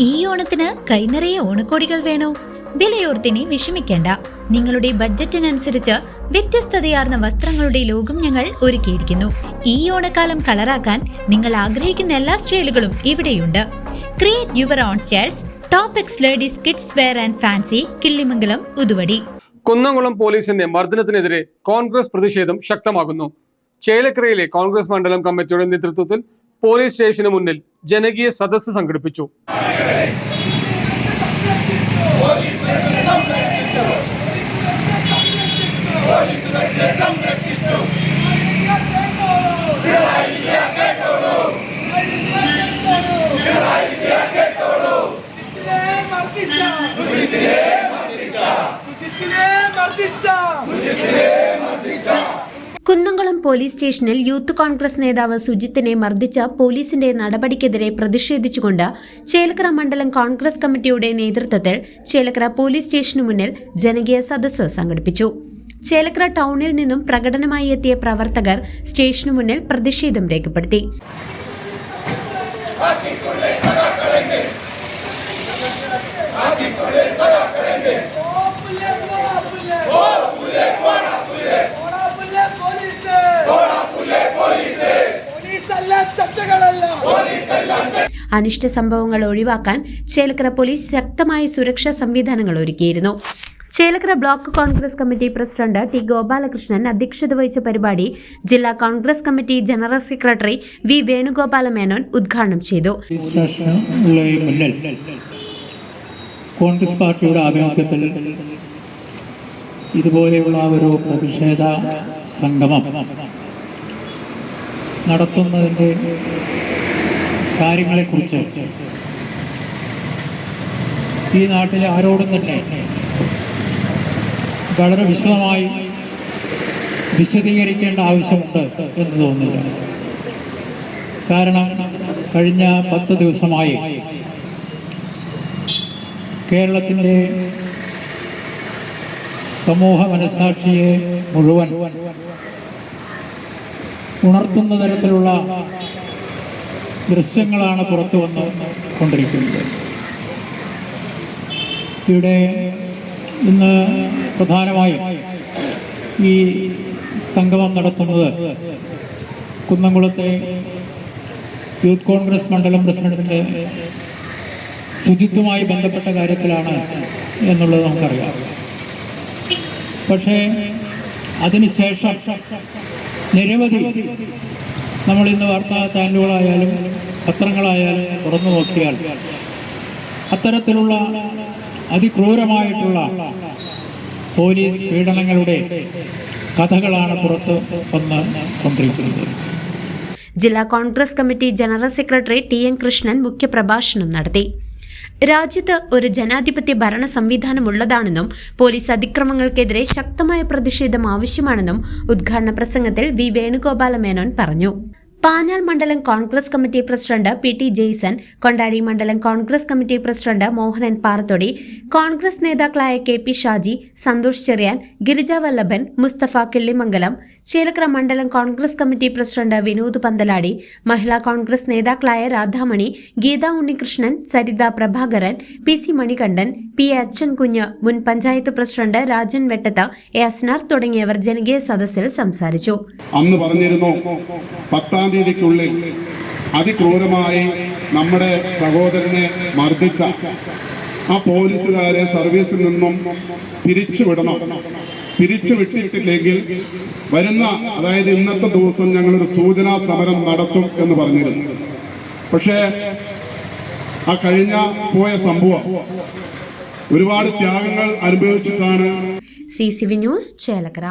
ഈ ഓണത്തിന് കൈനിറയെ ഓണക്കോടികൾ വേണോ? വിലയോർത്തിനി വിഷമിക്കേണ്ട. നിങ്ങളുടെ ബഡ്ജറ്റിനനുസരിച്ച് വ്യത്യസ്തതയാർന്ന വസ്ത്രങ്ങളുടെ ലോകം ഞങ്ങൾ ഒരുക്കിയിരിക്കുന്നു. ഈ ഓണക്കാലം കളറാക്കാൻ നിങ്ങൾ ആഗ്രഹിക്കുന്ന എല്ലാ സ്റ്റൈലുകളും ഇവിടെയുണ്ട്. Create your own styles top X ladies kids wear and fancy Killimangalam Uthuvadi. Kunnamkulam പോലീസിന്റെ മർദ്ദനത്തിനെതിരെ കോൺഗ്രസ് പ്രതിഷേധം ശക്തമാകുന്നു. ചേലക്കരയിലെ കോൺഗ്രസ് മണ്ഡലം കമ്മിറ്റിയുടെ നേതൃത്വത്തിൽ പോലീസ് സ്റ്റേഷന് മുന്നിൽ ജനകീയ സദസ്സ് സംഘടിപ്പിച്ചു. മർദ്ദിച്ച. കുന്നംകുളം പോലീസ് സ്റ്റേഷനിൽ യൂത്ത് കോൺഗ്രസ് നേതാവ് സുജിത്തിനെ മർദ്ദിച്ച പോലീസിന്റെ നടപടിക്കെതിരെ പ്രതിഷേധിച്ചുകൊണ്ട് ചേലക്കര മണ്ഡലം കോൺഗ്രസ് കമ്മിറ്റിയുടെ നേതൃത്വത്തിൽ ചേലക്കര പോലീസ് സ്റ്റേഷനു മുന്നിൽ ജനകീയ സദസ്സ് സംഘടിപ്പിച്ചു. ചേലക്കര ടൗണിൽ നിന്നും പ്രകടനമായി എത്തിയ പ്രവർത്തകർ സ്റ്റേഷനു മുന്നിൽ പ്രതിഷേധം രേഖപ്പെടുത്തി. അനിഷ്ട സംഭവങ്ങൾ ഒഴിവാക്കാൻ ചേലക്കര പോലീസ് ശക്തമായ സുരക്ഷാ സംവിധാനങ്ങൾ ഒരുക്കിയിരുന്നു. Chelakkara block Congress committee president T Gopalakrishnan അധ്യക്ഷത വഹിച്ച പരിപാടി ജില്ലാ Congress committee general secretary V Venugopala Menon ഉദ്ഘാടനം ചെയ്തു. കോൺഗ്രസ് പാർട്ടിയുടെ ആഭിമുഖ്യത്തിൽ ഇതുപോലെയുള്ള ഒരു പ്രതിഷേധ സംഗമം നടത്തുന്നതിന്റെ കാര്യങ്ങളെക്കുറിച്ച്. ഈ നാട്ടിലെ ആരോടും തന്നെ വളരെ വിശദമായി വിശദീകരിക്കേണ്ട ആവശ്യമുണ്ട് എന്ന് തോന്നുന്നു കാരണം കഴിഞ്ഞ പത്ത് ദിവസമായി കേരളത്തിന്റെ സമൂഹ മനസാക്ഷിയെ മുഴുവൻ ഉണർത്തുന്ന തരത്തിലുള്ള ദൃശ്യങ്ങളാണ് പുറത്തു വന്ന് കൊണ്ടിരിക്കുന്നത്. ഇവിടെ ഇന്ന് പ്രധാനമായും ഈ സംഗമം നടത്തുന്നത് കുന്നംകുളത്തെ യൂത്ത് കോൺഗ്രസ് മണ്ഡലം പ്രസിഡന്റിന്റെ ശുചിത്വമായി ബന്ധപ്പെട്ട കാര്യത്തിലാണ് എന്നുള്ളത് നമുക്കറിയാം. പക്ഷേ അതിനുശേഷം നിരവധി നമ്മൾ ഇന്ന് വാർത്താ ചാനലുകളായാലും പത്രങ്ങളായാലും തുറന്നു നോക്കിയാൽ അത്തരത്തിലുള്ള അതിക്രൂരമായിട്ടുള്ള പോലീസ് പീഡനങ്ങളുടെ കഥകളാണ് പുറത്ത് വന്ന് കൊണ്ടിരിക്കുന്നത്. ജില്ലാ Congress committee general secretary T N Krishnan മുഖ്യപ്രഭാഷണം നടത്തി. രാജ്യത്ത് ഒരു ജനാധിപത്യ ഭരണ സംവിധാനമുള്ളതാണെന്നും പോലീസ് അതിക്രമങ്ങൾക്കെതിരെ ശക്തമായ പ്രതിഷേധം ആവശ്യമാണെന്നും ഉദ്ഘാടന പ്രസംഗത്തിൽ വി വേണുഗോപാല മേനോൻ പറഞ്ഞു പാഞ്ഞാൾ മണ്ഡലം Congress committee president P T Jaison Kondadi മണ്ഡലം കോൺഗ്രസ് കമ്മിറ്റി പ്രസിഡന്റ് മോഹനൻ പാറത്തൊടി കോൺഗ്രസ് നേതാക്കളായ കെ പി ഷാജി സന്തോഷ് ചെറിയാൻ ഗിരിജ വല്ലഭൻ മുസ്തഫ കിള്ളിമംഗലം ചേലക്കര മണ്ഡലം കോൺഗ്രസ് കമ്മിറ്റി പ്രസിഡന്റ് വിനോദ് പന്തലാടി മഹിളാ കോൺഗ്രസ് നേതാക്കളായ Radhamani Geetha Unnikrishnan Saritha Prabhakaran P C Manikandan P A Achan Kunju മുൻ പഞ്ചായത്ത് പ്രസിഡന്റ് രാജൻ വെട്ടത്ത് എ അസ്നാർ തുടങ്ങിയവർ ജനകീയ സദസ്സിൽ സംസാരിച്ചു. പത്താം തീയതിക്കുള്ളിൽ അതിക്രൂരമായി നമ്മുടെ സഹോദരനെ മർദ്ദിച്ച ആ പോലീസുകാരെ സർവീസിൽ നിന്നും പിരിച്ചുവിടണം. പിരിച്ചു പിരിച്ചുവിട്ടിട്ടില്ലെങ്കിൽ വരുന്ന അതായത് ഇന്നത്തെ ദിവസം ഞങ്ങളൊരു സൂചനാ സമരം നടത്തും എന്ന് പറഞ്ഞിരുന്നു. പക്ഷേ ആ കഴിഞ്ഞ പോയ സംഭവം ഒരുപാട് ത്യാഗങ്ങൾ അനുഭവിച്ചിട്ടാണ്. C C V news Chelakkara.